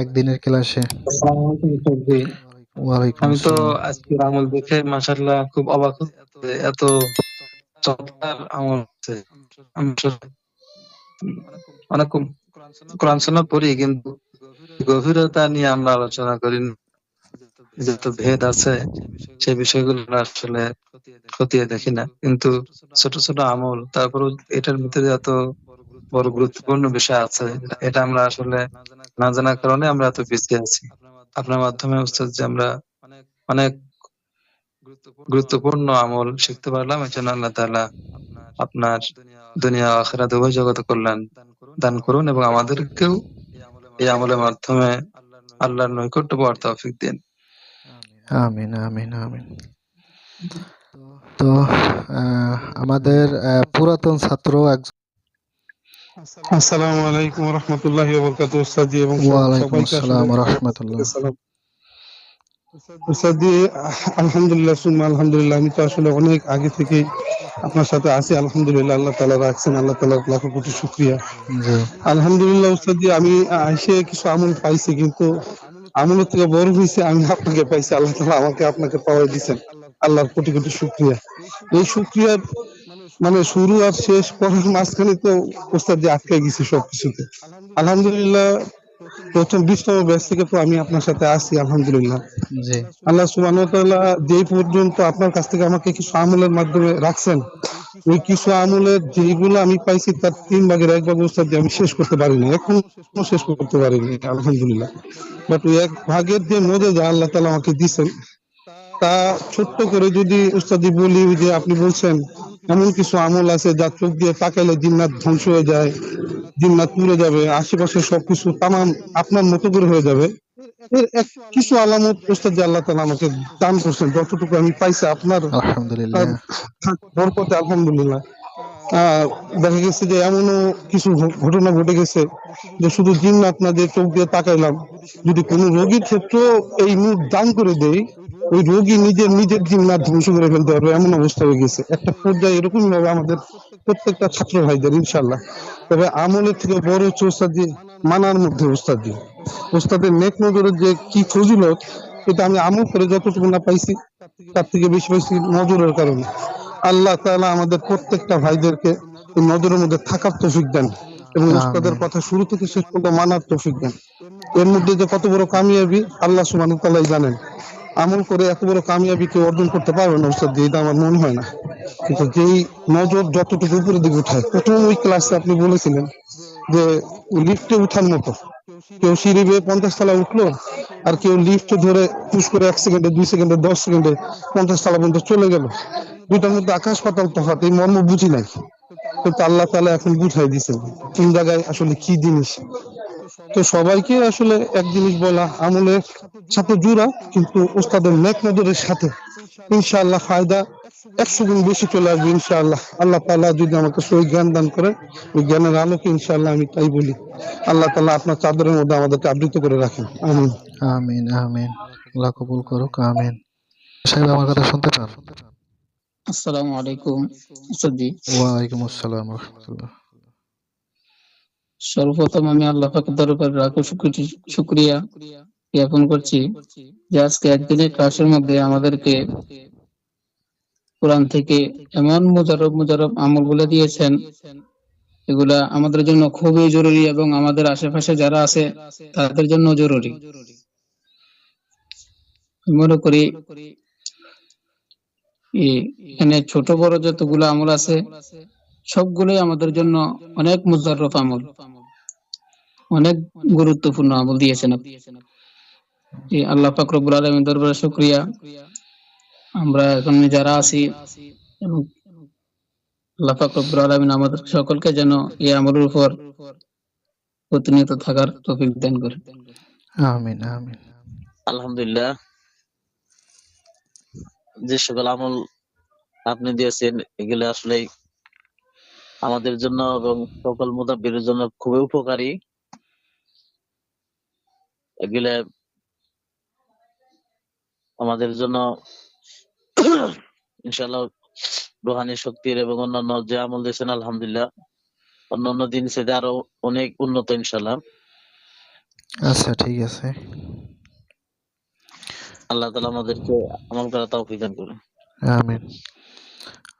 একদিনের ক্লাসে আমি তো আজকের আমল দেখে মাশাআল্লাহ খুব অবাক এত চমৎকার আমল আছে অনেক কোরআন শোনা পড়ি কিন্তু গভীরতা নিয়ে আমরা আলোচনা করি না। যত ভেদ আছে, সেই বিষয়গুলো আসলে খতিয়ে দেখি না। কিন্তু ছোট ছোট আমল তারপর এটার ভিতরে এত বড় গুরুত্বপূর্ণ বিষয় আছে, এটা আমরা আসলে না জানার কারণে আমরা এত পিছিয়ে আছি। আপনার মাধ্যমে উস্তাদ যে আমরা অনেক গুরুত্বপূর্ণ আমল শিখতে পারলাম, এই জন্য আল্লাহ তাআলা আপনার দুনিয়া আখিরাত উভয় জগতে কল্যাণ দান করুন এবং আমাদেরকেও এই আমলের মাধ্যমে আল্লাহর নৈকট্য পাওয়ার তৌফিক দিন। আমিন আমিন আমিন। তো আমাদের পুরাতন ছাত্র একজন আসসালামু আলাইকুম রহমতুল্লাহি ওবরকাত উস্তাদি এবং ওয়ালাইকুম সবাইকে আসসালাম আসলে রহমতুল্লাহ। উস্তাদি আলহামদুলিল্লাহ সুম্মা আলহামদুলিল্লাহ আমি তো আসলে অনেক আগে থেকেই আপনার সাথে আছি। আলহামদুলিল্লাহ আল্লাহ তাআলা রাখছেন আল্লাহ তাআলার লাখো কোটি শুকরিয়া। জি। আলহামদুলিল্লাহ উস্তাদি আমি এসে কিছু আমল পাইছি কিন্তু আমলের থেকে বড় হয়েছে, আমি আপনাকে পাইছি, আল্লাহ তালা আমাকে আপনাকে পাওয়াই দিচ্ছেন আল্লাহর কোটি কোটি শুক্রিয়া। এই শুক্রিয়ার মানে শুরু আর শেষ পরের মাঝখানে তো দিয়ে আটকে গেছে সবকিছুতে। আলহামদুলিল্লাহ প্রথম বিশতম ব্যাচ থেকে তো আমি আপনার সাথে আছি আলহামদুলিল্লাহ। আল্লাহ তাআলা যেই পর্যন্ত আপনার কাছ থেকে আমাকে কিছু আমলের মাধ্যমে রাখছেন ওই কিছু আমলের যেগুলো আমি পাইছি তার তিন ভাগের এক ভাগ দিয়ে আমি শেষ করতে পারিনি এখনও শেষ করতে পারিনি আলহামদুলিল্লাহ। বাট ওই এক ভাগের যে মজা যা আল্লাহ তালা আমাকে দিছেন তা ছোট্ট করে যদি উস্তাদি বলি যে আপনি বলছেন এমন কিছু আমল আছে যা চোখ দিয়ে তাকাইলে জিন্নাত ধ্বংস হয়ে যায় জিন্নাত পুড়ে যাবে আশেপাশে সবকিছু তামাম আপনার মতো করে হয়ে যাবে। এর এক কিছু আলামত উস্তাদ যে আল্লাহ তাআলা আমাকে দান করছেন যতটুকু আমি পাইছি আপনার আলহামদুলিল্লাহ। বরকতে আলহামদুলিল্লাহ। দেখা গেছে যে এমনও কিছু ঘটনা ঘটে গেছে যে শুধু জিন্নাত না দিয়ে চোখ দিয়ে তাকাইলাম যদি কোনো রোগীর ক্ষেত্রেও এই মুখ দান করে দেই ওই রোগী নিজের নিজের জিন্নাত ধ্বংস করে ফেলতে পারবে এমন অবস্থা হয়ে গেছে। একটা পর্যায়ে এরকম হবে আমাদের প্রত্যেকটা ছাত্র ভাইদের ইনশাল্লাহ তবে আমলের থেকে বড় হচ্ছে ওস্তাদি মানার মধ্যে ওস্তাদি ওস্তাদের নেক নজরের যে কি ফজিলত এটা আমি আমল করে যতটুকু না পাইছি তার থেকে বেশি পাইছি নজরের কারণে। আল্লাহ তাআলা আমাদের প্রত্যেকটা ভাইদেরকে এই নজরের মধ্যে থাকার তৌফিক দেন এবং আমিন। উস্তাদের কথা শুরু থেকে শেষ পর্যন্ত মানার তৌফিক দেন। এর মধ্যে যে কত বড় কামিয়াবি আল্লাহ সুবহানাহু ওয়া তাআলাই জানেন। আমল করে এত বড় কামিয়াবি কেউ অর্জন করতে পারবে না, উস্তাদ দিয়ে এটা আমার মনে হয় না। কিন্তু যেই নজর যতটুকু উপরের দিকে উঠায়, প্রথম ওই ক্লাসে আপনি বলেছিলেন যে লিফটে উঠার মতো। কেউ সিঁড়ি বেয়ে পঞ্চাশ তলা উঠল, আর কেউ লিফট ধরে পুশ করে এক সেকেন্ডে দুই সেকেন্ডে দশ সেকেন্ডে পঞ্চাশ তলা পর্যন্ত চলে গেল। দুইটার মধ্যে আকাশ পাতাল তফাৎ এই মর্ম বুঝি নাই। তো আল্লাহ তালা এখন বুঝাই দিছে কোন জায়গায় আসলে কি জিনিস। তো সবাইকে আসলে এক জিনিস বলা, আমলের সাথে জুড়া কিন্তু ওস্তাদের নেক নজরের সাথে ইনশাআল্লাহ ফায়দা একশো গুণ বেশি চলে আসবে ইনশাআল্লাহ। আল্লাহ তাআলা যদি আমাকে সই জ্ঞান দান করে ওই জ্ঞানের আলোকে ইনশাআল্লাহ আমি তাই বলি। আল্লাহ তাআলা আপনার চাদরের মধ্যে আমাদেরকে আবৃত করে রাখেন। আমিন। আমিন আমিন। আল্লাহ কবুল করুক আমিন। সাহেব আমার কথা শুনতে পান? আসসালামু আলাইকুম উস্তাদি ওয়ালাইকুম আসসালাম রহমতুল্লাহ। সর্বপ্রথম আমি আল্লাহ পাকের দরবারে শুকরি- শুকরিয়া। জ্ঞাপন করছি যে আজকে একদিনের ক্লাসের মধ্যে আমাদেরকে কোরআন থেকে এমন মুজারব মুজারব আমল বলে দিয়েছেন। এগুলা আমাদের জন্য খুবই জরুরি এবং আমাদের আশেপাশে যারা আছে তাদের জন্য জরুরি। মনে করি এখানে ছোট বড় যতগুলো আমল আছে, সবগুলোই আমাদের জন্য অনেক মুজাররফ আমল। অনেক গুরুত্বপূর্ণ আমল দিয়েছেন আপনি। এই আল্লাহ পাক রব্বুল আলামিন দরবারে শুকরিয়া। আমরা এখানে যারা আছি এবং আল্লাহ পাক রব্বুল আলামিন আমাদের সকলকে যেন এই আমলের উপর প্রতিনিয়ত থাকার তৌফিক দান করে। আমিন আমিন। আলহামদুলিল্লাহ। যে সকল আমল আপনি দিয়েছেন এগুলো আসলে আমাদের জন্য এবং সকল মুদাব্বিরের জন্য খুবই উপকারী। এগুলো আমাদের জন্য ইনশাল্লাহ রোহানি শক্তির এবং অন্যান্য যে আমল দিয়েছেন আলহামদুলিল্লাহ। অন্যান্য দিন সেটা আরও অনেক উন্নত ইনশাল্লাহ আচ্ছা ঠিক আছে। আল্লাহ তালা আমাদেরকে আমল করা তাও দান করুন। আমিন।